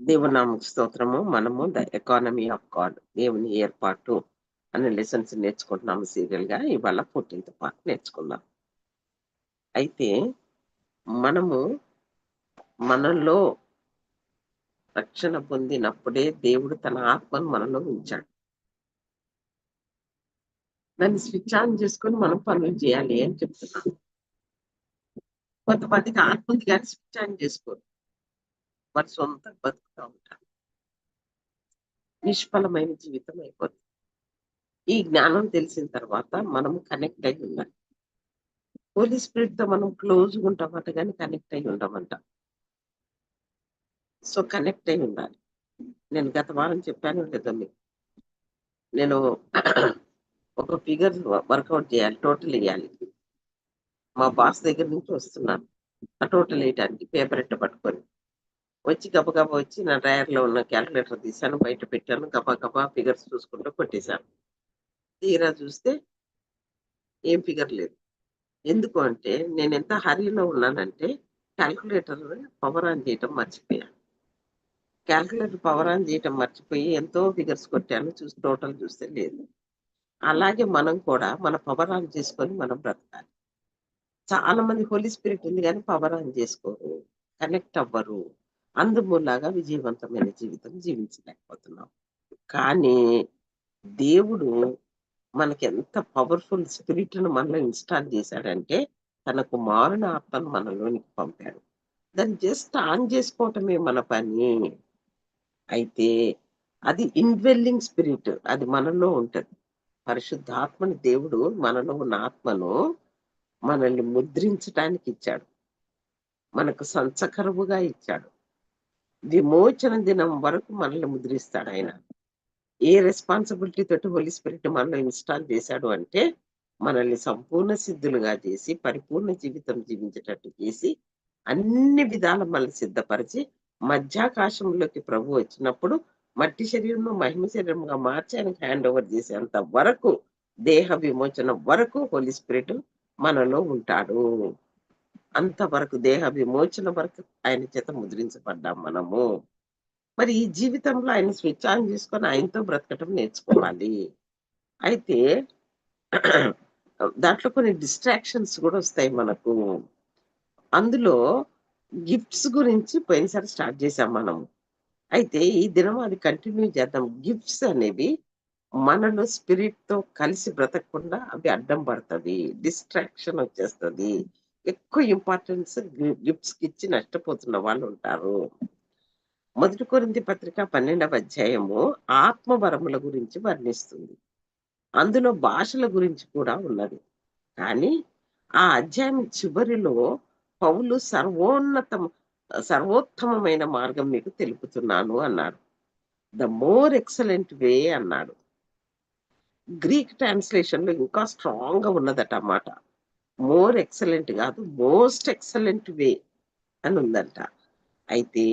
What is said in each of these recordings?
దేవునామకు స్తోత్రము. మనము the economy of God దేవుని ఏర్పాటు అనే లెసన్స్ నేర్చుకుంటున్నాము సీరియల్గా ఇవాళ ఫోర్టీన్త్ పార్ట్ నేర్చుకుందాం. అయితే మనము మనలో రక్షణ పొందినప్పుడే దేవుడు తన ఆత్మను మనలో ఉంచాడు. దాన్ని స్విచ్ ఆన్ చేసుకొని మనం పనులు చేయాలి అని చెప్తున్నాను. కొంతమందికి ఆత్మ ఉంది కానీ స్విచ్ ఆన్ చేసుకోరు. వారి సొంత బతుకుతూ ఉంటారు నిష్ఫలమైన జీవితం అయిపోతుంది. ఈ జ్ఞానం తెలిసిన తర్వాత మనం కనెక్ట్ అయి ఉండాలి. హోలీ స్పిరిట్తో మనం క్లోజ్గా ఉంటామంట కానీ కనెక్ట్ అయి ఉండమంట. సో కనెక్ట్ అయి ఉండాలి. నేను గత వారం చెప్పాను లేదా మీకు. నేను ఒక ఫిగర్ వర్కౌట్ చేయాలి టోటల్ వేయాలి. మా బాస్ దగ్గర నుంచి వస్తున్నాను. ఆ టోటల్ వేయటానికి పేపర్ ఎట్ట పట్టుకొని. వచ్చి గబగబా వచ్చి నా డ్రయర్లో ఉన్న క్యాలిక్యులేటర్ తీశాను బయట పెట్టాను గబా గబా ఫిగర్స్ చూసుకుంటూ కొట్టేశాను. తీరా చూస్తే ఏం ఫిగర్ లేదు. ఎందుకు అంటే నేను ఎంత హరీలో ఉన్నానంటే క్యాల్కులేటర్ పవర్ ఆన్ చేయటం మర్చిపోయాను క్యాల్కులేటర్ పవర్ ఆన్ చేయటం మర్చిపోయి ఎంతో ఫిగర్స్ కొట్టాను చూసి టోటల్ చూస్తే లేదు. అలాగే మనం కూడా మన పవర్ ఆన్ చేసుకొని మనం బ్రతకాలి. చాలా మంది హోలీ స్పిరిట్ ఉంది కానీ పవర్ ఆన్ చేసుకోరు కనెక్ట్ అవ్వరు. అందుమూలాగా విజయవంతమైన జీవితం జీవించలేకపోతున్నాం. కానీ దేవుడు మనకి ఎంత పవర్ఫుల్ స్పిరిట్ను మనలో ఇన్స్టాల్ చేశాడంటే తన కుమారుని ఆత్మను మనలోనికి పంపాడు. దాన్ని జస్ట్ ఆన్ చేసుకోవటమే మన పని. అయితే అది ఇన్వెల్లింగ్ స్పిరిట్ అది మనలో ఉంటుంది. పరిశుద్ధాత్మని దేవుడు మనలో ఉన్న ఆత్మను మనల్ని ముద్రించడానికి ఇచ్చాడు. మనకు సంచకరువుగా ఇచ్చాడు. విమోచన దినం వరకు మనల్ని ముద్రిస్తాడు ఆయన. ఏ రెస్పాన్సిబిలిటీ తోటి హోలీ స్పిరిట్ మనలో ఇన్స్టాల్ చేశాడు అంటే మనల్ని సంపూర్ణ సిద్ధులుగా చేసి పరిపూర్ణ జీవితం జీవించేటట్టు చేసి అన్ని విధాల మనల్ని సిద్ధపరిచి మధ్యాకాశంలోకి ప్రభు వచ్చినప్పుడు మట్టి శరీరం మహిమ శరీరంగా మార్చి ఆయనకి హ్యాండ్ ఓవర్ చేసేంత వరకు దేహ విమోచన వరకు హోలీ స్పిరిట్ మనలో ఉంటాడు. అంతవరకు దేహ విమోచన వరకు ఆయన చేత ముద్రించబడ్డాం మనము. మరి ఈ జీవితంలో ఆయన స్విచ్ ఆన్ చేసుకొని ఆయనతో బ్రతకటం నేర్చుకోవాలి. అయితే దాంట్లో కొన్ని డిస్ట్రాక్షన్స్ కూడా వస్తాయి మనకు. అందులో గిఫ్ట్స్ గురించి పోయినసారి స్టార్ట్ చేసాం మనం అయితే ఈ దినం అది కంటిన్యూ చేద్దాం. గిఫ్ట్స్ అనేవి మనలో స్పిరిట్తో కలిసి బ్రతకకుండా అవి అడ్డం పడుతుంది డిస్ట్రాక్షన్ వచ్చేస్తుంది. ఎక్కువ ఇంపార్టెన్స్ గిఫ్ట్స్ ఇచ్చి నష్టపోతున్న వాళ్ళు ఉంటారు. మొదటి కొరింది పత్రిక పన్నెండవ అధ్యాయము ఆత్మవరముల గురించి వర్ణిస్తుంది. అందులో భాషల గురించి కూడా ఉన్నది. కానీ ఆ అధ్యాయం చివరిలో పౌలు సర్వోన్నతం సర్వోత్తమమైన మార్గం మీకు తెలుపుతున్నాను అన్నాడు ద మోర్ ఎక్సలెంట్ వే అన్నాడు. గ్రీక్ ట్రాన్స్లేషన్లో ఇంకా స్ట్రాంగ్గా ఉన్నదట మాట. మోర్ ఎక్సలెంట్ కాదు మోస్ట్ ఎక్సలెంట్ వే అని ఉందంట. అయితే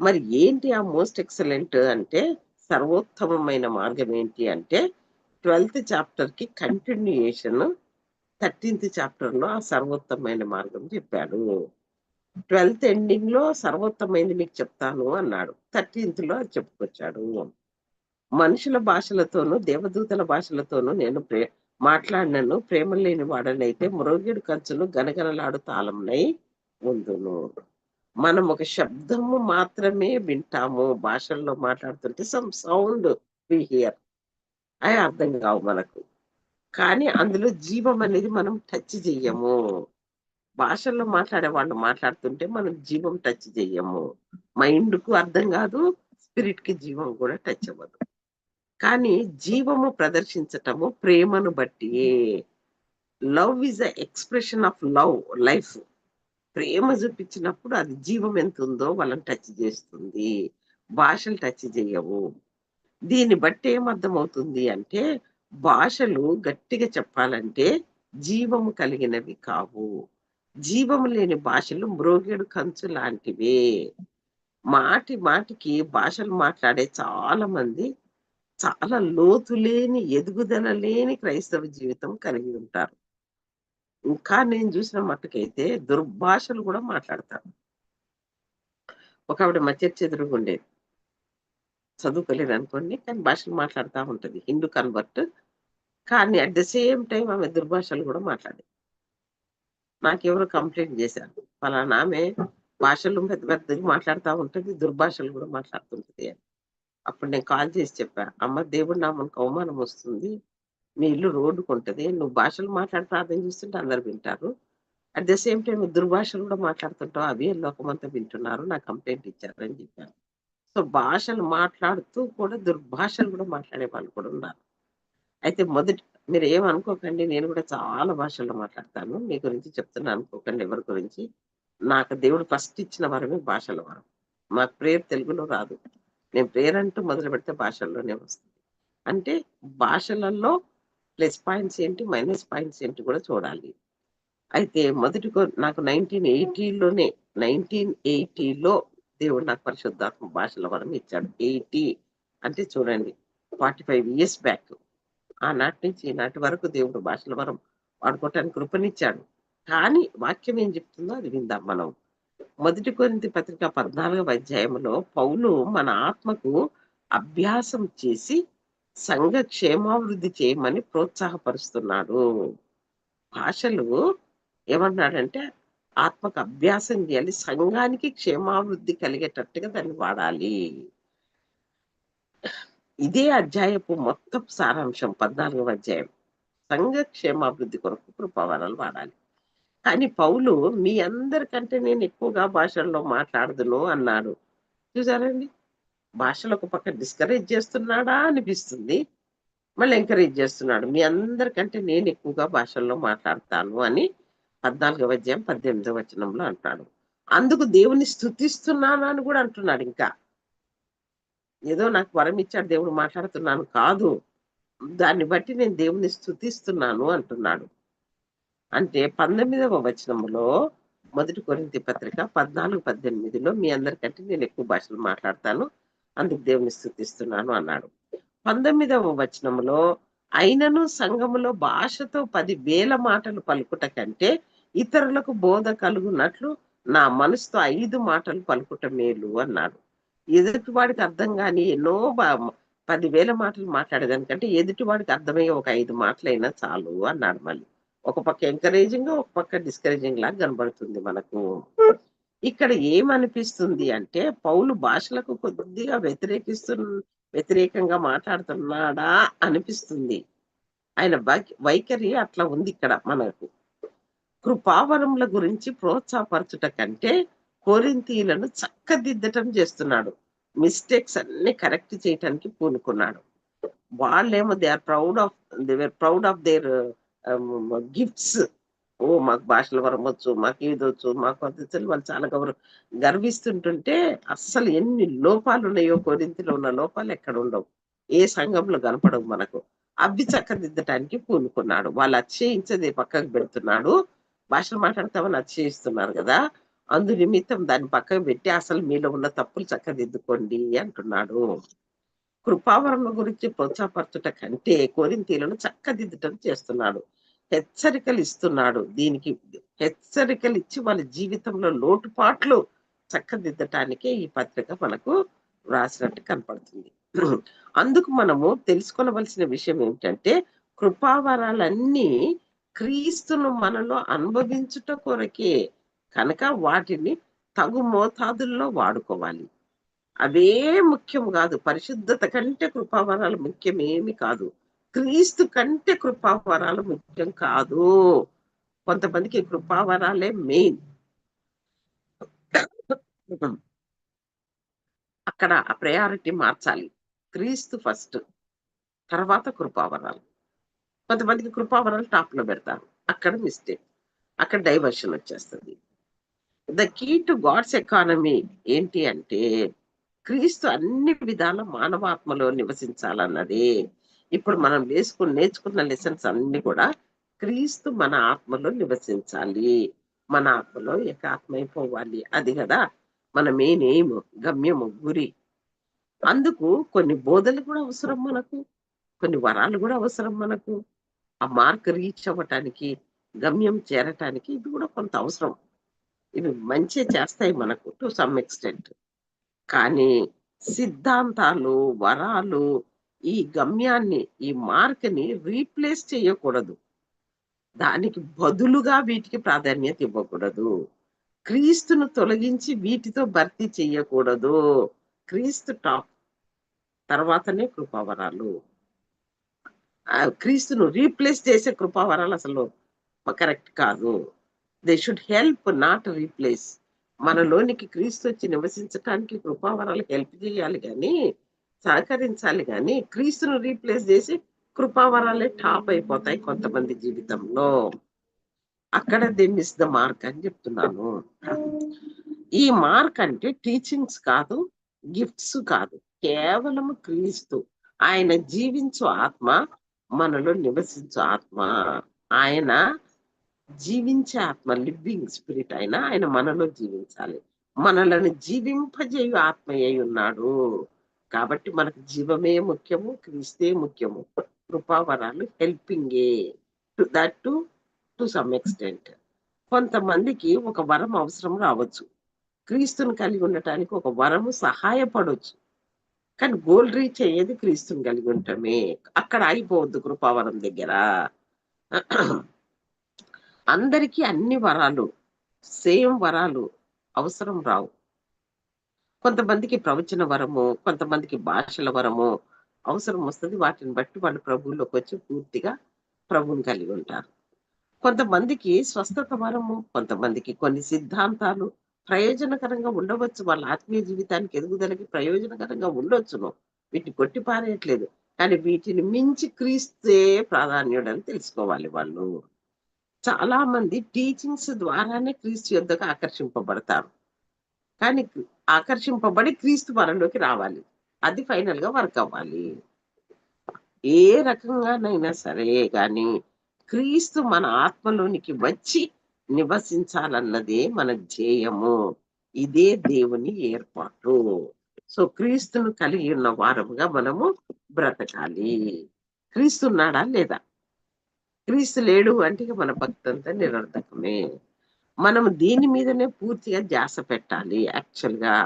మరి ఏంటి ఆ మోస్ట్ ఎక్సలెంట్ అంటే సర్వోత్తమమైన మార్గం ఏంటి అంటే ట్వెల్త్ చాప్టర్కి కంటిన్యూయేషన్ థర్టీన్త్ చాప్టర్లో ఆ సర్వోత్తమైన మార్గం చెప్పాడు. ట్వెల్త్ ఎండింగ్లో సర్వోత్తమైంది మీకు చెప్తాను అన్నాడు. థర్టీన్త్లో అది చెప్పుకొచ్చాడు. మనుషుల భాషలతోనూ దేవదూతల భాషలతోనూ నేను ప్రే మాట్లాడినను. ప్రేమ లేని వాడనైతే మ్రోగిడు కంచులు గనగనలాడు తాళంనై ఉందును మనం ఒక శబ్దము మాత్రమే వింటాము. భాషల్లో మాట్లాడుతుంటే సమ్ సౌండ్ వి హియర్ అవి అర్థం కావు మనకు. కానీ అందులో జీవం అనేది మనం టచ్ చెయ్యము. భాషల్లో మాట్లాడే వాళ్ళు మాట్లాడుతుంటే మనం జీవం టచ్ చెయ్యము. మైండ్కు అర్థం కాదు స్పిరిట్కి జీవం కూడా టచ్ అవ్వదు. కానీ జీవము ప్రదర్శించటము ప్రేమను బట్టి love is a expression of love life. ప్రేమ చూపించినప్పుడు అది జీవం ఎంత ఉందో వాళ్ళని టచ్ చేస్తుంది. భాషలు టచ్ చేయవు. దీన్ని బట్టి ఏమర్థం అవుతుంది అంటే భాషలు గట్టిగా చెప్పాలంటే జీవము కలిగినవి కావు. జీవము లేని భాషలు మ్రోగేడు కంచు లాంటివే. మాటి మాటికి భాషలు మాట్లాడే చాలా మంది చాలా లోతు లేని ఎదుగుదల లేని క్రైస్తవ జీవితం కలిగి ఉంటారు. ఇంకా నేను చూసిన మట్టుకైతే దుర్భాషలు కూడా మాట్లాడతారు. ఒక ఆవిడ మా చర్చ ఎదురుగుండేది చదువుకోలేదు అనుకోండి కానీ భాషలు మాట్లాడుతూ ఉంటుంది. హిందూ కన్వర్ట్. కానీ అట్ ద సేమ్ టైం ఆమె దుర్భాషలు కూడా మాట్లాడేది. నాకెవరు కంప్లైంట్ చేశారు. ఫలానా ఆమె భాషలు పెద్ద పెద్దగా మాట్లాడుతూ ఉంటుంది దుర్భాషలు కూడా మాట్లాడుతుంటది అని. అప్పుడు నేను కాల్ చేసి చెప్పా అమ్మ దేవుడు నామనికి అవమానం వస్తుంది. మీ ఇల్లు రోడ్డుకు ఉంటుంది. నువ్వు భాషలు మాట్లాడి ప్రార్థన చేస్తుంటే అందరు వింటారు. అట్ ద సేమ్ టైం దుర్భాషలు కూడా మాట్లాడుతుంటావు. అవి లోకమంతా వింటున్నారు. నా కంప్లైంట్ ఇచ్చారు అని చెప్పాను సో భాషలు మాట్లాడుతూ కూడా దుర్భాషలు కూడా మాట్లాడే వాళ్ళు కూడా ఉన్నారు. అయితే మొదటి మీరు ఏమనుకోకండి నేను కూడా చాలా భాషల్లో మాట్లాడతాను. మీ గురించి చెప్తున్నా అనుకోకండి ఎవరి గురించి. నాకు దేవుడు ఫస్ట్ ఇచ్చిన వరమే భాషల వరం. మాకు ప్రేయర్ తెలుగులో రాదు. నేను పేరంటూ మొదలు పెడితే భాషల్లోనే వస్తుంది. అంటే భాషలలో ప్లస్ పాయింట్స్ ఏంటి మైనస్ పాయింట్స్ ఏంటి కూడా చూడాలి. అయితే మొదటి నాకు నైన్టీన్ ఎయిటీలోనే నైన్టీన్ ఎయిటీలో దేవుడు నాకు పరిశుద్ధాత్మ భాషల వరం ఇచ్చాడు. ఎయిటీ అంటే చూడండి ఫార్టీ ఫైవ్ ఇయర్స్ బ్యాక్. ఆనాటి నుంచి ఈనాటి వరకు దేవుడు భాషల వరం వాడుకోవటానికి కృపనిచ్చాడు. కానీ వాక్యం ఏం చెప్తుందో అది విందాం మనం. మొదటి కొరింతి పత్రిక పద్నాలుగవ అధ్యాయంలో పౌలు మన ఆత్మకు అభ్యాసం చేసి సంఘ క్షేమాభివృద్ధి చేయమని ప్రోత్సాహపరుస్తున్నాడు. భాషలు ఏమన్నాడంటే ఆత్మకు అభ్యాసం చేయాలి సంఘానికి క్షేమాభివృద్ధి కలిగేటట్టుగా దాన్ని వాడాలి. ఇదే అధ్యాయపు మొత్తం సారాంశం పద్నాలుగవ అధ్యాయం. సంఘ క్షేమాభివృద్ధి కొరకు కృపావరాలు వాడాలి. కానీ పౌలు మీ అందరికంటే నేను ఎక్కువగా భాషల్లో మాట్లాడదును అన్నాడు. చూసారండి భాషలు ఒక పక్క డిస్కరేజ్ చేస్తున్నాడా అనిపిస్తుంది. మళ్ళీ ఎంకరేజ్ చేస్తున్నాడు. మీ అందరికంటే నేను ఎక్కువగా భాషల్లో మాట్లాడతాను అని పద్నాలుగవ అధ్యాయం పద్దెనిమిదవ వచనంలో అంటున్నాడు అందుకు దేవుని స్థుతిస్తున్నాను అని కూడా అంటున్నాడు ఇంకా. ఏదో నాకు వరం ఇచ్చాడు దేవుడు మాట్లాడుతున్నాను కాదు. దాన్ని బట్టి నేను దేవుని స్థుతిస్తున్నాను అంటున్నాడు. అంటే పంతొమ్మిదవ వచనములో మొదటి కొరింతి పత్రిక పద్నాలుగు పద్దెనిమిదిలో మీ అందరికంటే నేను ఎక్కువ భాషలు మాట్లాడతాను అందుకు దేవుని స్థుతిస్తున్నాను అన్నాడు. పంతొమ్మిదవ వచనములో అయినను సంఘములో భాషతో పది వేల మాటలు పలుకుట కంటే ఇతరులకు బోధ కలుగునట్లు నా మనసుతో ఐదు మాటలు పలుకుట మేలు అన్నాడు. ఎదుటివాడికి అర్థం కాని ఎన్నో బా- పదివేల మాటలు మాట్లాడేదానికంటే ఎదుటివాడికి అర్థమయ్యే ఒక ఐదు మాటలైనా చాలు అన్నాడు మళ్ళీ. ఒక పక్క ఎంకరేజింగ్ ఒక పక్క డిస్కరేజింగ్ లాగా కనబడుతుంది మనకు. ఇక్కడ ఏమనిపిస్తుంది అంటే పౌలు భాషలకు కొద్దిగా వ్యతిరేకిస్తు వ్యతిరేకంగా మాట్లాడుతున్నాడా అనిపిస్తుంది. ఆయన వైఖరి అట్లా ఉంది ఇక్కడ మనకు. కృపావరముల గురించి ప్రోత్సాహపరచుట కంటే కోరింతీలను చక్కదిద్దటం చేస్తున్నాడు. మిస్టేక్స్ అన్ని కరెక్ట్ చేయటానికి పూనుకున్నాడు. వాళ్ళేమో they are proud of they are proud of their gifts ఓ మాకు భాషలు వరమొచ్చు వచ్చు మాకు ఇది వచ్చు మాకు అది వాళ్ళు చాలా గౌరవ. గర్విస్తుంటుంటే అస్సలు ఎన్ని లోపాలు ఉన్నాయో కోరింతిలో ఉన్న లోపాలు ఎక్కడ ఉండవు. ఏ సంఘంలో కనపడవు మనకు. అవి చక్కదిద్దటానికి పూనుకున్నాడు. వాళ్ళు అతిశయించదే పక్కకు పెడుతున్నాడు. భాషలు మాట్లాడతామని అతిశయిస్తున్నారు కదా. అందు నిమిత్తం దాన్ని పక్కకు పెట్టి అసలు మీలో ఉన్న తప్పులు చక్కదిద్దుకోండి అంటున్నాడు. కృపావరణ గురించి ప్రోత్సాహపరచుట కంటే కోరింతీలను చక్కదిద్దటం చేస్తున్నాడు. హెచ్చరికలు ఇస్తున్నాడు దీనికి హెచ్చరికలు ఇచ్చి వాళ్ళ జీవితంలో లోటుపాట్లు చక్కదిద్దటానికే ఈ పత్రిక మనకు రాసినట్టు కనపడుతుంది. అందుకు మనము తెలుసుకోవలసిన విషయం ఏమిటంటే కృపావరాలన్నీ క్రీస్తును మనలో అనుభవించుట కొరకే కనుక వాటిని తగు మోతాదుల్లో వాడుకోవాలి. అవే ముఖ్యం కాదు పరిశుద్ధత కంటే కృపావరాలు ముఖ్యమేమి కాదు. క్రీస్తు కంటే కృపావరాలు ముఖ్యం కాదు. కొంతమందికి కృపావరాలే మెయిన్ అక్కడ ఆ ప్రయారిటీ మార్చాలి. క్రీస్తు ఫస్ట్ తర్వాత కృపావరాలు. కొంతమందికి కృపావరాలు టాప్లో పెడతారు. అక్కడ మిస్టేక్ అక్కడ డైవర్షన్ వచ్చేస్తుంది. The key to God's economy ఏంటి అంటే క్రీస్తు అన్ని విధాల మానవాత్మలో నివసించాలన్నదే. ఇప్పుడు మనం వేసుకుని నేర్చుకున్న లెసన్స్ అన్ని కూడా క్రీస్తు మన ఆత్మలో నివసించాలి. మన ఆత్మలో ఏకాత్మైపోవాలి. అది కదా మన మెయిన్ ఎయిమ్ గమ్యము గురి. అందుకు కొన్ని బోధలు కూడా అవసరం మనకు. కొన్ని వరాలు కూడా అవసరం మనకు. ఆ మార్క్ రీచ్ అవ్వటానికి గమ్యం చేరటానికి ఇది కూడా కొంత అవసరం. ఇవి మంచి చేస్తాయి మనకు టు సమ్ ఎక్స్టెంట్ కానీ సిద్ధాంతాలు, వరాలు ఈ గమ్యాన్ని, ఈ మార్క్‌ని రీప్లేస్ చేయకూడదు. దానికి బదులుగా వీటికి ప్రాధాన్యత ఇవ్వకూడదు. క్రీస్తును తొలగించి వీటితో భర్తీ చేయకూడదు క్రీస్తు టాప్. తర్వాతనే కృపావరాలు. క్రీస్తును రీప్లేస్ చేసే కృపావరాలు అసలు కరెక్ట్ కాదు. They should help not replace. మనలోనికి క్రీస్తు వచ్చి నివసించటానికి కృపావరాలు హెల్ప్ చేయాలి కానీ సహకరించాలి కానీ క్రీస్తును రీప్లేస్ చేసి కృపావరాలే టాప్ అయిపోతాయి కొంతమంది జీవితంలో. అక్కడ దే మిస్ ద మార్క్ అని చెప్తున్నాను. ఈ మార్క్ అంటే టీచింగ్స్ కాదు, గిఫ్ట్స్ కాదు. కేవలం క్రీస్తు. ఆయన జీవించు ఆత్మ, మనలో నివసించు ఆత్మ. ఆయన జీవించే ఆత్మ లివింగ్ స్పిరిట్ అయినా ఆయన మనలో జీవించాలి. మనలను జీవింపజేయు ఆత్మయ్యై ఉన్నాడు. కాబట్టి మనకు జీవమే ముఖ్యము. క్రీస్తే ముఖ్యము. కృపావరాలు హెల్పింగే. To that to, to some extent. కొంతమందికి ఒక వరం అవసరం రావచ్చు. క్రీస్తుని కలిగి ఉండటానికి ఒక వరము సహాయపడవచ్చు కానీ గోల్ రీచ్ అయ్యేది క్రీస్తుని కలిగి ఉండటమే. అక్కడ ఆగిపోవద్దు కృపావరం దగ్గర. అందరికీ అన్ని వరాలు, సేమ్ వరాలు అవసరం రావు. కొంతమందికి ప్రవచన వరము, కొంతమందికి భాషల వరము అవసరం వస్తుంది వాటిని బట్టి వాళ్ళు ప్రభువులోకొచ్చి పూర్తిగా ప్రభువుని కలిగి ఉంటారు. కొంతమందికి స్వస్థత వరము, కొంతమందికి కొన్ని సిద్ధాంతాలు ప్రయోజనకరంగా ఉండవచ్చు. వాళ్ళ ఆత్మీయ జీవితానికి ఎదుగుదలకి ప్రయోజనకరంగా ఉండొచ్చును. వీటిని కొట్టి పారేయట్లేదు. కానీ వీటిని మించి క్రీస్తే ప్రాధాన్యుడని తెలుసుకోవాలి వాళ్ళు. చాలా మంది టీచింగ్స్ ద్వారానే క్రీస్తు యొద్దకు ఆకర్షింపబడతారు. కానీ ఆకర్షింపబడి క్రీస్తు వరంలోకి రావాలి. అది ఫైనల్‌గా వర్క్ అవ్వాలి. ఏ రకంగానైనా సరే గాని, క్రీస్తు మన ఆత్మలోనికి వచ్చి నివసించాలన్నదే మన ధ్యేయము. ఇదే దేవుని ఏర్పాటు. సో, క్రీస్తును కలిగి ఉన్న వారముగా మనము బ్రతకాలి. క్రీస్తున్నాడా లేదా? క్రీస్తు లేడు అంటే మన భక్తంతా నిరర్ధకమే మనం దీని మీదనే పూర్తిగా ధ్యాస పెట్టాలి యాక్చువల్‌గా.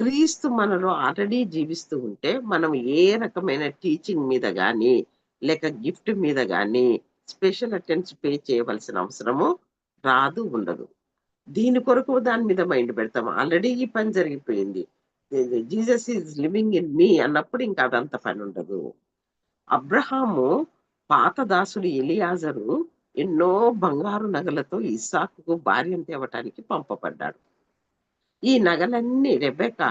క్రీస్తు మనలో ఆల్రెడీ జీవిస్తూ ఉంటే, మనం ఏ రకమైన టీచింగ్ మీద కానీ లేక గిఫ్ట్ మీద కానీ స్పెషల్ అటెండ్స్ పే చేయవలసిన అవసరము రాదు, ఉండదు. దీని కొరకు దాని మీద మైండ్ పెడతాం. ఆల్రెడీ ఈ పని జరిగిపోయింది. Jesus is living in me అన్నప్పుడు ఇంకా అదంత ఉండదు అబ్రహాము పాత దాసుడు ఎలియాజరు ఎన్నో బంగారు నగలతో ఇస్సాకుకు భార్యను తేవటానికి పంపబడ్డాడు. ఈ నగలన్నీ రెబెకా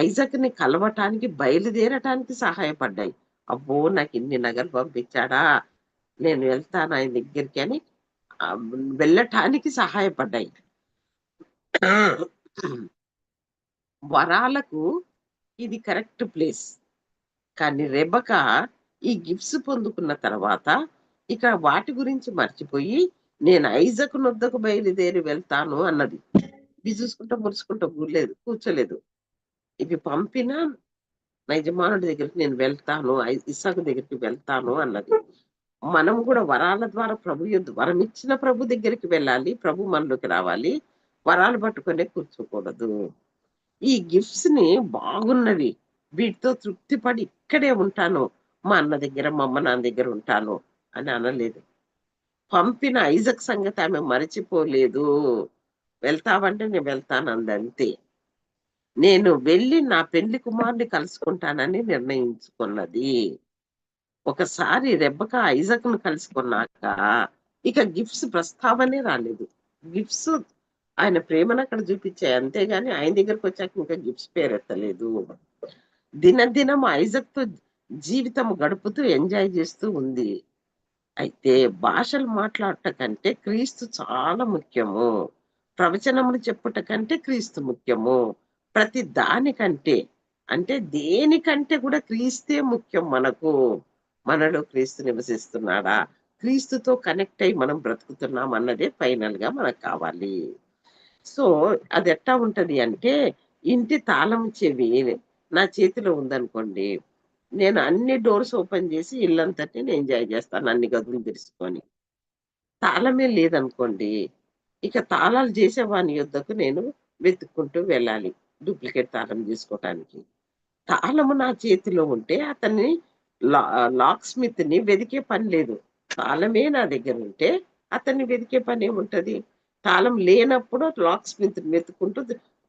ఐజాక్‌ని కలవటానికి బయలుదేరటానికి సహాయపడ్డాయి. అబ్బో! ఇన్ని నగలు పంపించాడా! నేను వెళ్తాను ఆయన దగ్గరికి అని వెళ్ళటానికి సహాయపడ్డాయి. వరాలకు ఇది కరెక్ట్ ప్లేస్. కానీ రెబక ఈ గిఫ్ట్స్ పొందుకున్న తర్వాత, ఇక వాటి గురించి మర్చిపోయి, నేను ఐజక్ నొద్దకు బయలుదేరి వెళ్తాను అన్నది. ఇవి చూసుకుంటా, మురుచుకుంటా కూర్లేదు కూర్చోలేదు. ఇవి పంపిన యజమానుడి దగ్గరికి నేను వెళ్తాను. ఐ దగ్గరికి వెళ్తాను అన్నది. మనం కూడా వరాల ద్వారా ప్రభు యుద్దు వరం ఇచ్చిన ప్రభు దగ్గరికి వెళ్ళాలి. ప్రభు మనలోకి రావాలి. వరాలు పట్టుకునే కూర్చోకూడదు. ఈ గిఫ్ట్స్ని బాగున్నవి. వీటితో తృప్తి పడి ఇక్కడే ఉంటాను. మా అన్న దగ్గర, మా అమ్మ నాన్న దగ్గర ఉంటాను అని అనలేదు. పంపిన ఐజక్ సంగతి ఆమె మరచిపోలేదు. వెళ్తావంటే నేను వెళ్తానందంతే. నేను వెళ్ళి నా పెండ్లి కుమారుని కలుసుకుంటానని నిర్ణయించుకున్నది. ఒకసారి రెబెకా ఐజాక్‌ను కలుసుకున్నాక, ఇక గిఫ్ట్స్ ప్రస్తావనే రాలేదు. గిఫ్ట్స్ ఆయన ప్రేమను అక్కడ చూపించాయి. అంతేగాని ఆయన దగ్గరకొచ్చాక ఇంకా గిఫ్ట్స్ పేరెత్తలేదు. దినదినం ఐజాక్‌తో జీవితం గడుపుతూ ఎంజాయ్ చేస్తూ ఉంది. అయితే భాషలు మాట్లాడట కంటే క్రీస్తు చాలా ముఖ్యము. ప్రవచనములు చెప్పుట కంటే క్రీస్తు ముఖ్యము. ప్రతి దానికంటే అంటే దేనికంటే కూడా క్రీస్తే ముఖ్యం మనకు. మనలో క్రీస్తు నివసిస్తున్నాడా? క్రీస్తుతో కనెక్ట్ అయ్యి మనం బ్రతుకుతున్నాం అన్నదే ఫైనల్‌గా మనకు కావాలి. సో, అది ఎట్టా ఉంటది అంటే, ఇంటి తాళం చెవి నా చేతిలో ఉందనుకోండి. నేను అన్ని డోర్స్ ఓపెన్ చేసి ఇల్లంతటిని ఎంజాయ్ చేస్తాను అన్ని గదులు తెరుచుకొని. తాళమే లేదనుకోండి, ఇక తాళాలు చేసేవాని యుద్ధకు నేను వెతుక్కుంటూ వెళ్ళాలి. డూప్లికేట్ తాళం తీసుకోవటానికి. తాళము నా చేతిలో ఉంటే అతన్ని లా లాక్ స్మిత్‌ని వెదికే పని లేదు. తాళమే నా దగ్గర ఉంటే అతన్ని వెదికే పనేముంటది? తాళం లేనప్పుడు లాక్ స్మిత్‌ని వెతుక్కుంటూ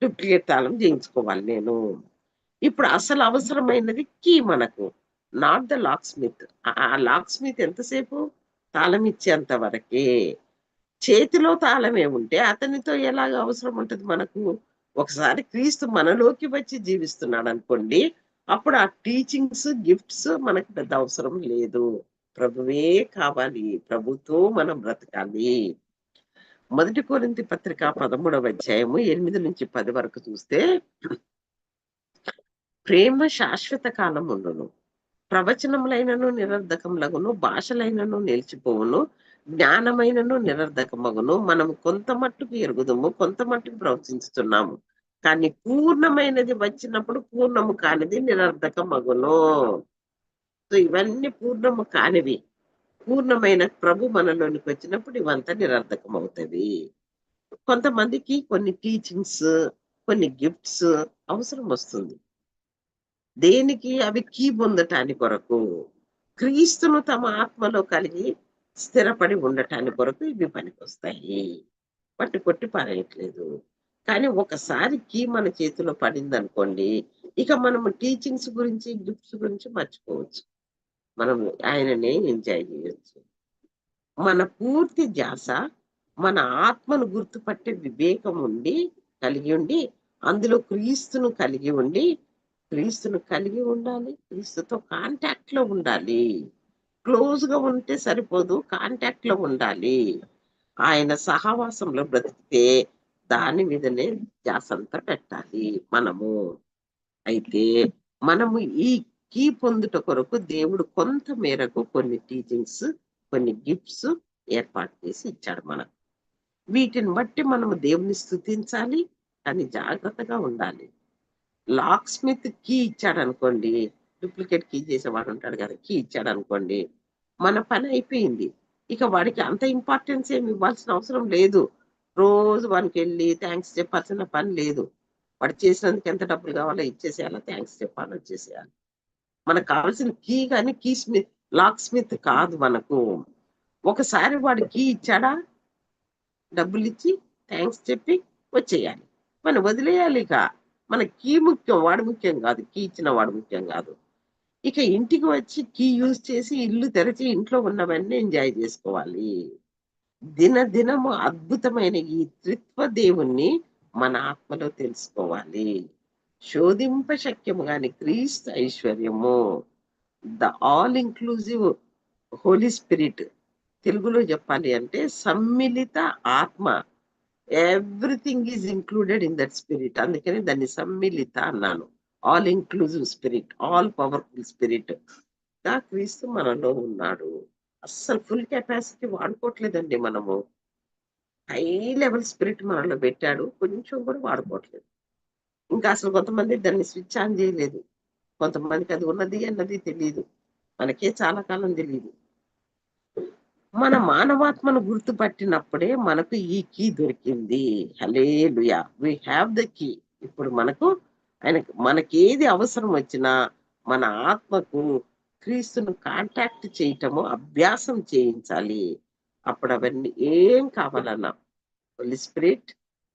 డూప్లికేట్ తాళం చేయించుకోవాలి నేను. ఇప్పుడు అసలు అవసరమైనది కీ మనకు. Not the locksmith. ఆ లాక్ స్మిత్ ఎంతసేపు? తాళం ఇచ్చేంత వరకే. చేతిలో తాళమే ఉంటే అతనితో ఎలాగ అవసరం ఉంటుంది మనకు? ఒకసారి క్రీస్తు మనలోకి వచ్చి జీవిస్తున్నాడు అనుకోండి అప్పుడు ఆ టీచింగ్స్, గిఫ్ట్స్ మనకు పెద్ద అవసరం లేదు. ప్రభువే కావాలి. ప్రభుతో మనం బ్రతకాలి. మొదటి కోరింతి పత్రిక 13వ అధ్యాయము 8-10 వరకు చూస్తే ప్రేమ శాశ్వత కాలముండును. ప్రవచనములైనను నిరర్ధకములగును, భాషలైనను నిలిచిపోవును, జ్ఞానమైనను నిరర్ధకమగును. మనము కొంత మట్టుకు ఎరుగుదుము, కొంత మట్టుకు ప్రవచించుచున్నాము. కానీ పూర్ణమైనది వచ్చినప్పుడు పూర్ణము కానిది నిరర్ధకమగును. సో, ఇవన్నీ పూర్ణము కానివి. పూర్ణమైన ప్రభు మనలోనికి వచ్చినప్పుడు ఇవంతా నిరర్ధకమవుతవి. కొంతమందికి కొన్ని టీచింగ్స్, కొన్ని గిఫ్ట్స్ అవసరం వస్తుంది. దేనికి? అవి కీ పొందటాని కొరకు. క్రీస్తును తమ ఆత్మలో కలిగి స్థిరపడి ఉండటాని కొరకు ఇవి పనికొస్తాయి. పట్టి కొట్టి పారేయట్లేదు. కానీ ఒకసారి కీ మన చేతిలో పడిందనుకోండి, ఇక మనము టీచింగ్స్ గురించి, గిఫ్ట్స్ గురించి మర్చిపోవచ్చు. మనం ఆయననే ఎంజాయ్ చేయొచ్చు. మన పూర్తి ధ్యాస మన ఆత్మను గుర్తుపట్టే వివేకం ఉండి, కలిగి ఉండి, అందులో క్రీస్తును కలిగి ఉండి, క్రీస్తును కలిగి ఉండాలి. క్రీస్తుతో కాంటాక్ట్‌లో ఉండాలి. క్లోజ్గా ఉంటే సరిపోదు. కాంటాక్ట్లో ఉండాలి. ఆయన సహవాసంలో బ్రతికితే దాని మీదనే జాసంతా పెట్టాలి మనము. అయితే మనము ఈ కీ పొందుట కొరకు దేవుడు కొంత మేరకు కొన్ని టీచింగ్స్, కొన్ని గిఫ్ట్స్ ఏర్పాటు చేసి ఇచ్చాడు మనకు. వీటిని బట్టి మనము దేవుని స్థుతించాలి కానీ జాగ్రత్తగా ఉండాలి. లాక్ స్మిత్ కీ ఇచ్చాడు అనుకోండి డూప్లికేట్ కీ చేసేవాడు ఉంటాడు కదా! కీ ఇచ్చాడు అనుకోండి మన పని అయిపోయింది. ఇక వాడికి అంత ఇంపార్టెన్స్ ఏమి ఇవ్వాల్సిన అవసరం లేదు. రోజు వానికెళ్ళి థ్యాంక్స్ చెప్పాల్సిన పని లేదు. వాడు చేసినందుకు ఎంత డబ్బులు కావాలో ఇచ్చేసేయాలా, థ్యాంక్స్ చెప్పాలి, వచ్చేసేయాలి. మనకు కావాల్సిన కీ కానీ కీ స్మిత్ లాక్ స్మిత్ కాదు మనకు. ఒకసారి వాడు కీ ఇచ్చాడా? డబ్బులు ఇచ్చి థ్యాంక్స్ చెప్పి వచ్చేయాలి. మనం వదిలేయాలి ఇక మన కీ ముఖ్యం. వాడు ముఖ్యం కాదు. కీ ఇచ్చిన వాడు ముఖ్యం కాదు. ఇక ఇంటికి వచ్చి కీ యూజ్ చేసి ఇల్లు తెరచి ఇంట్లో ఉన్నవన్నీ ఎంజాయ్ చేసుకోవాలి. దినదినము అద్భుతమైన ఈ త్రిత్వ దేవుణ్ణి మన ఆత్మలో తెలుసుకోవాలి. శోధింప శక్యము గాని క్రీస్తు ఐశ్వర్యము. The all inclusive Holy Spirit. తెలుగులో చెప్పాలి అంటే సమ్మిళిత ఆత్మ. Everything is included in that spirit. అందుకని దాన్ని సమ్మిళిత అన్నాను. All inclusive spirit. All powerful spirit. గా క్రీస్తు మనలో ఉన్నాడు. అస్సలు ఫుల్ కెపాసిటీ వాడుకోవట్లేదండి మనము. హై లెవెల్ స్పిరిట్ మనలో పెట్టాడు. కొంచెం కూడా వాడుకోవట్లేదు. ఇంకా అసలు కొంతమంది దాన్ని స్విచ్ ఆన్ చేయలేదు. కొంతమందికి అది ఉన్నది అన్నది తెలియదు మనకే చాలా కాలం తెలియదు మన మానవాత్మను గుర్తుపట్టినప్పుడే మనకు ఈ కీ దొరికింది. Hallelujah! We have the key. ఇప్పుడు మనకు ఆయన మనకేది అవసరం వచ్చినా మన ఆత్మకు క్రీస్తును కాంటాక్ట్ చేయటము అభ్యాసం చేయించాలి. అప్పుడు అవన్నీ ఏం కావాలన్నా హోలీ స్పిరిట్,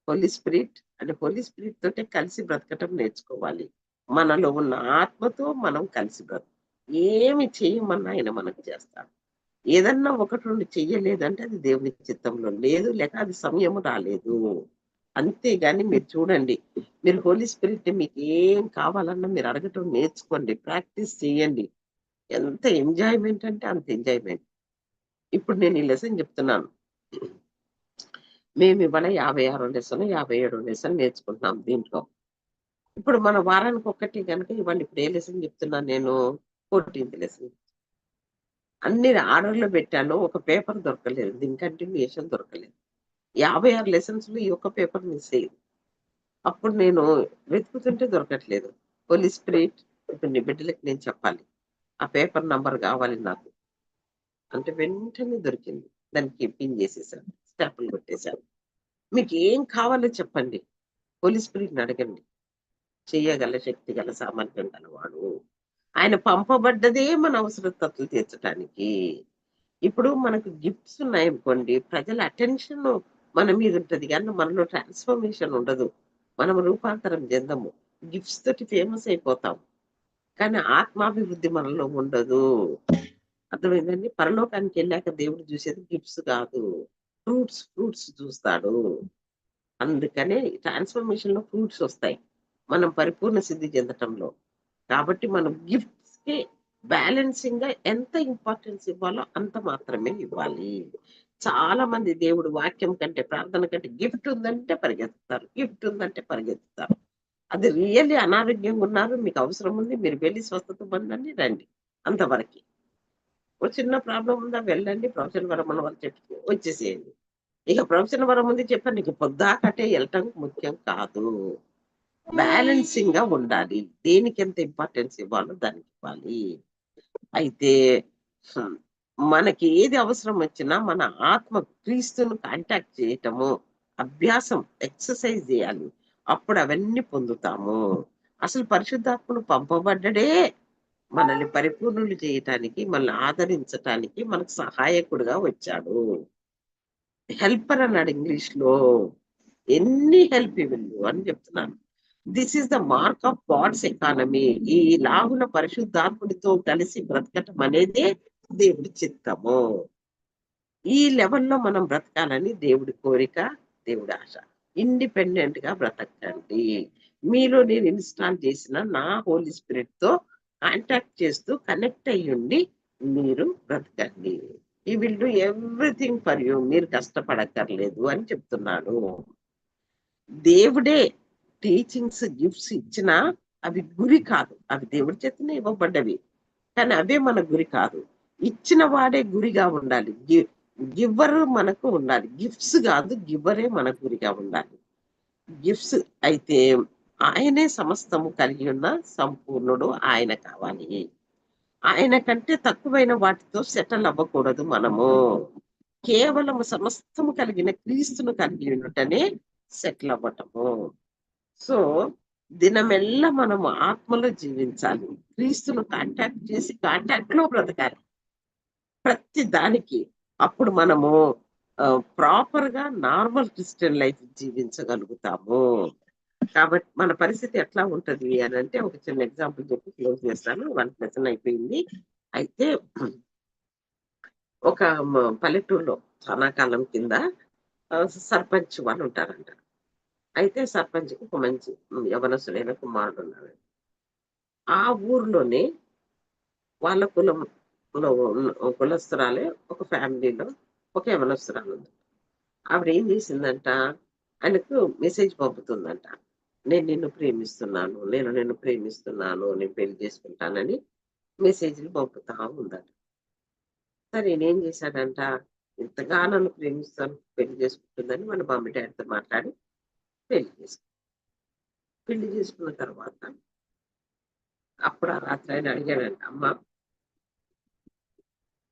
హోలీ స్పిరిట్ అంటే హోలీ స్పిరిట్ తోటే కలిసి బ్రతకటం నేర్చుకోవాలి. మనలో ఉన్న ఆత్మతో మనం కలిసి బ్రత ఏమి చేయమన్నా ఆయన మనకు చేస్తాడు. ఏదన్నా ఒకటి రెండు చెయ్యలేదంటే అది దేవుని చిత్తంలో లేదు. లేక అది సమయము రాలేదు. అంతేగాని మీరు చూడండి. మీరు హోలీ స్పిరిట్ మీకు ఏం కావాలన్నా మీరు అడగటం నేర్చుకోండి. ప్రాక్టీస్ చేయండి. ఎంత ఎంజాయ్‌మెంట్ అంటే అంత ఎంజాయ్‌మెంట్. ఇప్పుడు నేను ఈ లెసన్ చెప్తున్నాను. మేము ఇవాళ 56 లెసన్, 57 లెసన్ నేర్చుకుంటున్నాం దీంట్లో. ఇప్పుడు మన వారానికి ఒక్కటి కనుక ఇవాళ ఇప్పుడు ఏ లెసన్ చెప్తున్నాను నేను? 14థ్ లెసన్. అన్ని ఆర్డర్‌లో పెట్టాను. ఒక పేపర్ దొరకలేదు. దీని కంటిన్యూషన్ దొరకలేదు. 56 లెసన్స్‌లో ఈ ఒక్క పేపర్ మిస్ అయ్యింది అప్పుడు నేను వెతుకుతుంటే దొరకట్లేదు. పోలీస్ స్పిరిట్ ఇప్పుడు నీ బిడ్డలకి నేను చెప్పాలి. ఆ పేపర్ నంబర్ కావాలి నాకు. అంటే వెంటనే దొరికింది. దానికి పిన్ చేసేసాను. స్టాంపులు మీకు ఏం కావాలో చెప్పండి. పోలీస్ స్పిరిట్‌ని అడగండి. చేయగల శక్తి గల సామర్థ్యం గలవాడు ఆయన పంపబడ్డదే మన అవసరతలు తీర్చడానికి ఇప్పుడు మనకు గిఫ్ట్స్ ఉన్నాయనుకోండి ప్రజల అటెన్షన్ మన మీద ఉంటది. కానీ మనలో ట్రాన్స్ఫర్మేషన్ ఉండదు. మనం రూపాంతరం చెందము. గిఫ్ట్స్ తోటి ఫేమస్ అయిపోతాం. కానీ ఆత్మాభివృద్ధి మనలో ఉండదు. అర్థమైందండి? పరలోకానికి వెళ్ళాక దేవుడు చూసేది గిఫ్ట్స్ కాదు. ఫ్రూట్స్ ఫ్రూట్స్ చూస్తాడు. అందుకనే ట్రాన్స్ఫర్మేషన్లో ఫ్రూట్స్ వస్తాయి. మనం పరిపూర్ణ సిద్ధి చెందటంలో. కాబట్టి మనం గిఫ్ట్స్కి బ్యాలెన్సింగ్గా ఎంత ఇంపార్టెన్స్ ఇవ్వాలో అంత మాత్రమే ఇవ్వాలి. చాలా మంది దేవుడు వాక్యం కంటే ప్రార్థన కంటే గిఫ్ట్ ఉందంటే పరిగెత్తుతారు గిఫ్ట్ ఉందంటే పరిగెత్తుతారు. అది రియల్లీ అనారోగ్యంగా ఉన్నారు మీకు అవసరం ఉంది మీరు వెళ్ళి స్వస్థత పొందండి రండి. అంతవరకు. ఒక చిన్న ప్రాబ్లం ఉందా వెళ్ళండి. ప్రొఫెషన్ వరం మన వాళ్ళు చెప్పి వచ్చేసేయండి. ఇక ప్రొఫెషన్ వరం ఉంది చెప్పండి ఇక పొద్దాకటే వెళ్ళటం ముఖ్యం కాదు. బ్యాలెన్సింగ్గా ఉండాలి. దేనికి ఎంత ఇంపార్టెన్స్ ఇవ్వాలో దానికి ఇవ్వాలి. అయితే మనకి ఏది అవసరం వచ్చినా మన ఆత్మ క్రీస్తును కాంటాక్ట్ చేయటము అభ్యాసం ఎక్సర్సైజ్ చేయాలి. అప్పుడు అవన్నీ పొందుతాము. అసలు పరిశుద్ధాత్మను పంపబడ్డడే మనల్ని పరిపూర్ణులు చేయటానికి మనల్ని ఆదరించటానికి మనకు సహాయకుడుగా వచ్చాడు. హెల్పర్ అన్నాడు ఇంగ్లీష్లో ఎన్ని హెల్ప్ ఇవ్వలు అని చెప్తున్నాను. This is the mark of God's economy ఈ లాగుల పరిశుద్ధాత్ముడితో కలిసి బ్రతకటం అనేది దేవుడి చిత్తము. ఈ లెవెల్లో మనం బ్రతకాలని దేవుడి కోరిక దేవుడి ఆశ. ఇండిపెండెంట్గా బ్రతకండి. మీలో నేను ఇన్స్టాల్ చేసిన నా హోలీ స్పిరిట్తో కాంటాక్ట్ చేస్తూ కనెక్ట్ అయ్యుండి మీరు బ్రతకండి. He will do everything for you మీరు కష్టపడక్కర్లేదు అని చెప్తున్నాడు దేవుడే టీచింగ్స్ గిఫ్ట్స్ ఇచ్చినా అవి గురి కాదు. అవి దేవుడి చేతనే ఇవ్వబడ్డవి. కానీ అవే మన గురి కాదు. ఇచ్చిన వాడే గురిగా ఉండాలి. గివ్వర్ మనకు ఉండాలి. గిఫ్ట్స్ కాదు గివ్వరే మన గురిగా ఉండాలి. గిఫ్ట్స్ అయితే ఆయనే సమస్తము కలిగి ఉన్న సంపూర్ణుడు ఆయన కావాలి. ఆయన కంటే తక్కువైన వాటితో సెటిల్ అవ్వకూడదు మనము. కేవలం సమస్తము కలిగిన క్రీస్తును కలిగి ఉండటనే సెటిల్ అవ్వటము. సో దినమెల్లా మనము ఆత్మలో జీవించాలి. క్రీస్తును కాంటాక్ట్ చేసి కాంటాక్ట్లో బ్రతకాలి. ప్రతి దానికి అప్పుడు మనము ప్రాపర్గా నార్మల్ క్రిస్టియన్ లైఫ్ జీవించగలుగుతాము. కాబట్టి మన పరిస్థితి ఎట్లా ఉంటది అని అంటే ఒక చిన్న ఎగ్జాంపుల్ చెప్పి క్లోజ్ చేస్తాను. వన్ లెసన్ అయిపోయింది. అయితే ఒక పల్లెటూరులో చాలా కాలం కింద సర్పంచ్ వాళ్ళు ఉంటారంట. అయితే సర్పంచ్కి ఒక మంచి యవనసులైన కుమారుడు ఉన్నాడు ఆ ఊర్లోనే వాళ్ళ కులంలో ఉన్న కులస్తురాలే ఒక ఫ్యామిలీలో ఒక యవనస్తురాలు ఉంది. ఆవిడ ఏం చేసిందంట ఆయనకు మెసేజ్ పంపుతుందంట. నేను నిన్ను ప్రేమిస్తున్నాను నేను నిన్ను ప్రేమిస్తున్నాను నేను పెళ్ళి చేసుకుంటానని మెసేజ్లు పంపుతా ఉందట. సరే నేనేం చేశాడంట ఇంతగా నన్ను ప్రేమిస్తాను పెళ్ళి చేసుకుంటుందని మన మమ్మీ డాడీతో మాట్లాడి పెళ్ళి చేసుకు పెళ్ళి చేసుకున్న తర్వాత అప్పుడు ఆ రాత్రి ఆయన అడిగాడంట అమ్మ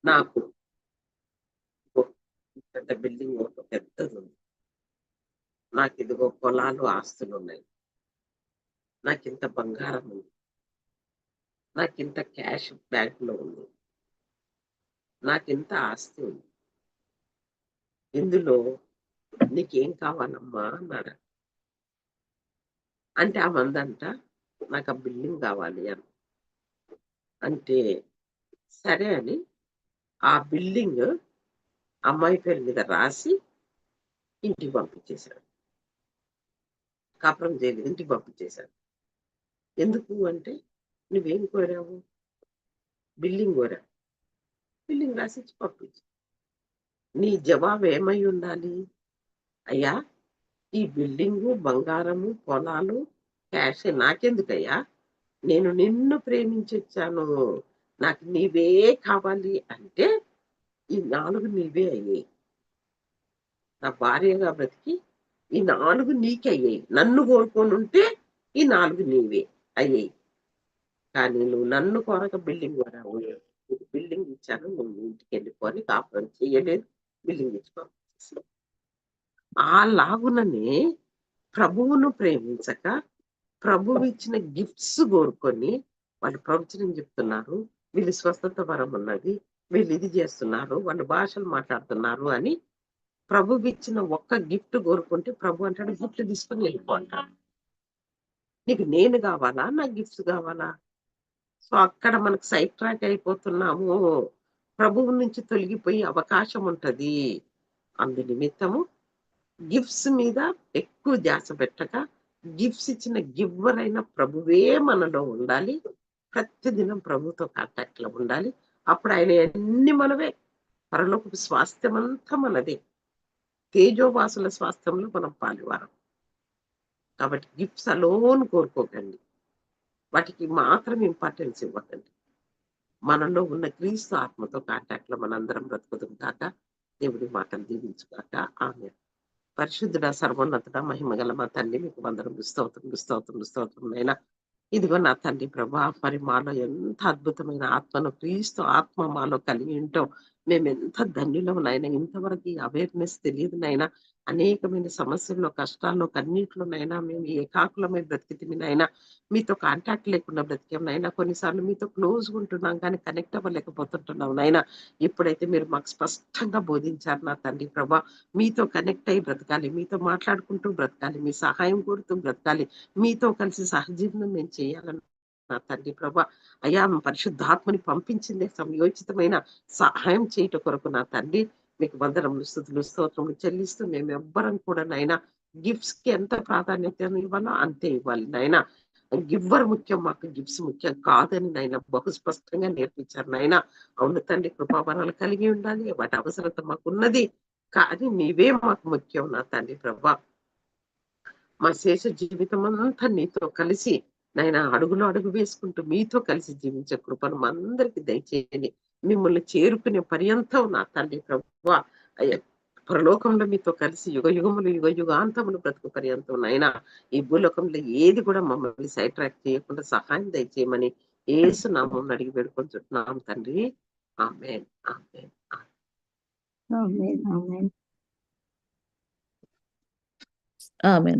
నాకు పెద్ద బిల్డింగ్ ఒక పెద్దది ఉంది. నాకు ఇదిగో పొలాలు ఆస్తులు ఉన్నాయి. నాకు ఇంత బంగారం ఉంది. నాకు ఇంత క్యాష్ బ్యాంక్లో ఉంది. నాకు ఇంత ఆస్తి ఉంది. ఇందులో నీకేం కావాలమ్మా? అన్నాడు. అంటే ఆ మందంట నాకు ఆ బిల్డింగ్ కావాలి అని. అంటే సరే అని ఆ బిల్డింగ్ అమ్మాయి పేరు మీద రాసి ఇంటికి పంపించేశాడు. కాపురం చేయలేదు ఇంటికి పంపించేశాడు. ఎందుకు అంటే నువ్వేం కోరావు? బిల్డింగ్ కోరావు బిల్డింగ్ రాసి పంపించు. నీ జవాబు ఏమై ఉండాలి? అయ్యా ఈ బిల్డింగు బంగారము పొలాలు క్యాష్ నాకెందుకయ్యా? నేను నిన్ను ప్రేమించి వచ్చాను నాకు నీవే కావాలి అంటే ఈ నాలుగు నీవే అయ్యాయి. నా భార్యగా బ్రతికి ఈ నాలుగు నీకే అయ్యాయి. నన్ను కోరుకొని ఉంటే ఈ నాలుగు నీవే అయ్యాయి. కానీ నువ్వు నన్ను కోరక బిల్డింగ్ కొరావు బిల్డింగ్ ఇచ్చాను. నువ్వు ఇంటికి వెళ్ళిపోని కాపురం చేయలేదు బిల్డింగ్ ఇచ్చుకో. ఆ లాగుననే ప్రభువును ప్రేమించక ప్రభువు ఇచ్చిన గిఫ్ట్స్ కోరుకొని వాళ్ళు ప్రవచనం చెప్తున్నారు. వీళ్ళు స్వస్థత వరం ఉన్నది. వీళ్ళు ఇది చేస్తున్నారు. వాళ్ళు భాషలు మాట్లాడుతున్నారు అని ప్రభువు ఇచ్చిన ఒక్క గిఫ్ట్ కోరుకుంటే ప్రభు అంటాడు గిఫ్ట్ తీసుకొని వెళ్ళిపో అంటాడు. నీకు నేను కావాలా? నా గిఫ్ట్స్ కావాలా? సో అక్కడ మనకు సైట్ ట్రాక్ అయిపోతున్నాము. ప్రభువు నుంచి తొలగిపోయి అవకాశం ఉంటది. అందు నిమిత్తము గిఫ్ట్స్ మీద ఎక్కువ ధ్యాస పెట్టక గిఫ్ట్స్ ఇచ్చిన గివ్వర్ అయిన ప్రభువే మనలో ఉండాలి. ప్రతిదినం ప్రభుతో కాంటాక్ట్లో ఉండాలి. అప్పుడు ఆయన అన్ని మనవే? పరలోకపు స్వాస్థ్యం అంతా మనదే. తేజోవాసుల స్వాస్థ్యంలో మనం పాలువారం. కాబట్టి గిఫ్ట్స్ అలోన్ కోరుకోకండి. వాటికి మాత్రం ఇంపార్టెన్స్ ఇవ్వకండి. మనలో ఉన్న క్రీస్తు ఆత్మతో కాంటాక్ట్లో మనందరం బ్రతుకుతాం కాక దేవుడి మాటలు దీవించుగాక. ఆమె పరిశుద్ధుడ సర్వోన్నతుడ మహిమగల మా తండ్రి మీకు వందరం స్తోత్రం స్తోత్రం స్తోత్రం అయినా ఇదిగో నా తండ్రి ప్రభా మరి మాలో ఎంత అద్భుతమైన ఆత్మను క్రీస్తు ఆత్మ మాలో కలిగి ఉంటాం మేము ఎంత ధన్యులం నాయన ఇంతవరకు ఈ అవేర్నెస్ తెలియదు నాయన. అనేకమైన సమస్యల్లో కష్టాల్లో కన్నీటిలోనైనా మేము ఏకాకులమై బ్రతికితే నాయన. మీతో కాంటాక్ట్ లేకుండా బ్రతికాం నాయన. కొన్నిసార్లు మీతో క్లోజ్ ఉంటున్నాం కానీ కనెక్ట్ అవ్వలేకపోతుంటున్నాం నాయన. ఇప్పుడైతే మీరు మాకు స్పష్టంగా బోధించారు నా తండ్రి ప్రభా. మీతో కనెక్ట్ అయ్యి బ్రతకాలి. మీతో మాట్లాడుకుంటూ బ్రతకాలి. మీ సహాయం కోరుతూ బ్రతకాలి. మీతో కలిసి సహజీవనం మేము చేయాలని నా తండ్రి ప్రభా అయ్యా పరిశుద్ధాత్మని పంపించిందే సంయోచితమైన సహాయం చేయట కొరకు నా తండ్రి మీకు వందరములు స్థుతులు స్తోత్రములు చెల్లిస్తూ మేము ఎవ్వరం కూడా నైనా గిఫ్ట్స్కి ఎంత ప్రాధాన్యత ఇవ్వాలో అంతే ఇవ్వాలి నాయన. గివ్వర్ ముఖ్యం మాకు గిఫ్ట్స్ ముఖ్యం కాదని నాయన బహు స్పష్టంగా నేర్పించారు నాయన. అవును తండ్రి కృపావరాలు కలిగి ఉండాలి వాటి అవసరత మాకు ఉన్నది కానీ నీవే మాకు ముఖ్యం నా తండ్రి ప్రభా. మా శేష జీవితం అంతా నీతో కలిసి నాయన అడుగులో అడుగు వేసుకుంటూ మీతో కలిసి జీవించే కృపను అందరికి దయచేయండి. మిమ్మల్ని చేరుకునే పర్యంతం నా తండ్రి ప్రభు పరలోకంలో మీతో కలిసి యుగ యుగములు యుగ యుగాంతములు బ్రతుకు పర్యంతం నాయన ఈ భూలోకంలో ఏది కూడా మమ్మల్ని సైడ్ ట్రాక్ చేయకుండా సహాయం దయచేయమని ఏసు నామం అడిగి పెడుకుంటున్నాం తండ్రి. ఆమె ఆమె ఆమె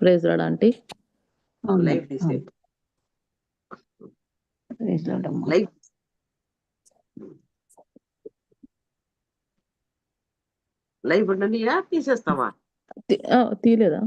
ప్రైజ్ రాడ్ ఆంటీ. లైవ్ తీసేది లైవ్ లైవ్ ఉండనియా తీసేస్తావా? తీయలేదా?